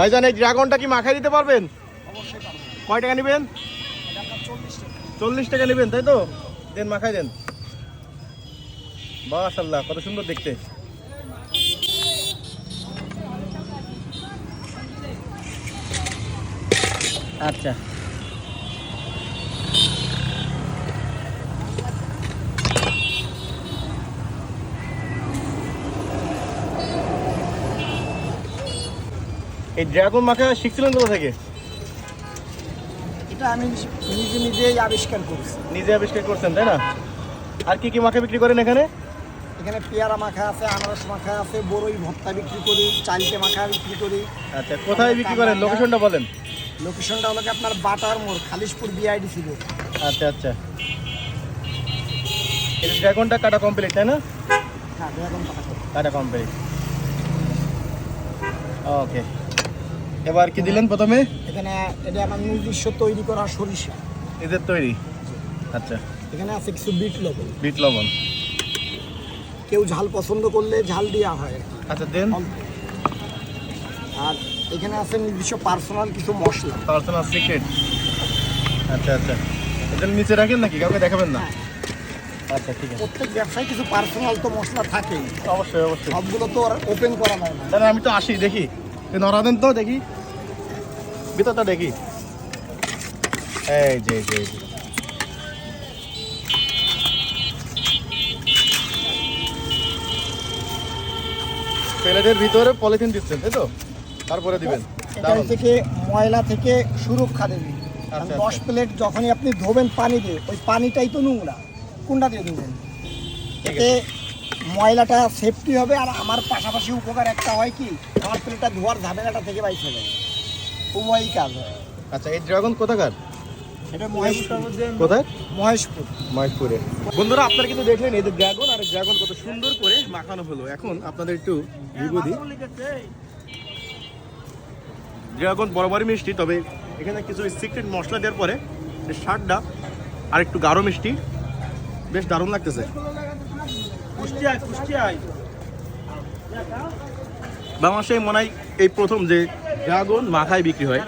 ভাইজান এই ড্রাগনটা কি মাখাই দিতে পারবেন? কয় টাকা নেবেন? চল্লিশ টাকা। নেবেন তাই তো? দেন মাখাই দেন। মাশাল্লাহ কত সুন্দর দেখতে। আচ্ছা। এই ড্রাগন মাখা শিখছিলেন কোথা থেকে? এটা আমি নিজে নিজেই আবিষ্কার করেছি। নিজে আবিষ্কার করছেন তাই না? আর কি কি মাখা বিক্রি করেন এখানে? এখানে পেয়ারা মাখা আছে আনারস মাখা আছে বড়ই ভর্তা বিক্রি করি চালতে মাখা বিক্রি করি। আচ্ছা কোথায় বিক্রি করেন? লোকেশনটা বলেন। লোকেশনটা হলো আপনার বাটার মোড় খালিশপুর বিআইডি ছিল আচ্ছা আচ্ছা। এই ড্রাগনটা কাটা কমপ্লিট তাই না? হ্যাঁ পাঠা কাটা। কমপ্লিট ওকে এবার কি দিলেন প্রথমে? এখানে এটা আমার নিজস্ব তৈরি করা সরিষা। এদের তৈরি? আচ্ছা। এখানে আছে কিছু বিট লবণ। বিট লবণ। কেউ ঝাল পছন্দ করলে ঝাল দেওয়া হয়। আচ্ছা দেন। আর এখানে আছে নিজস্ব পার্সোনাল কিছু মশলা। Personal secret. আচ্ছা আচ্ছা। এটা নিচে রাখেন নাকি? কাউকে দেখাবেন না? আচ্ছা ঠিক আছে। প্রত্যেক ব্যবসায় কিছু পার্সোনাল তো মশলা থাকেই। অবশ্যই অবশ্যই। সবগুলো তো আর ওপেন করা যায় না। তাহলে আমি তো আসি দেখি। নড়া দেন তো দেখি। ভিতরটা দেখি। এই যে যে প্লেটের ভিতরে পলিথিন দিচ্ছেন তাই তো? তারপরে দিবেন। এখান। থেকে ময়লা থেকে সুরক্ষা দেবে। কারণ আচ্ছা, দশ আচ্ছা। প্লেট যখনই আপনি ধোবেন পানি দিয়ে ওই পানিটাই তো নোংরা। কোনটা দিয়ে ধোবেন? এতে ময়লাটা সেফটি হবে আর আমার পাশাপাশি উপকার একটা হয় কি আমার প্লেটটা ধোয়ার ঝামেলাটা থেকে বাইক হয়ে যাবে। উভয়ই কাজ হয়। আচ্ছা এই ড্রাগন কোথাকার? এটা মহেশপুর। কোথায়? মহেশপুর। মহেশপুরে। বন্ধুরা আপনারা কিন্তু দেখলেন এই যে ড্রাগন আর ড্রাগন কত সুন্দর করে মাখানো হলো। এখন আপনাদের একটু ড্রাগন বরাবরই মিষ্টি তবে এখানে কিছু সিক্রেট মশলা দেওয়ার পরে স্বাদটা আর একটু গাঢ় মিষ্টি বেশ দারুণ লাগতেছে। বাংলাদেশে মনে হয় এই প্রথম যে ড্রাগন মাথায় বিক্রি হয়।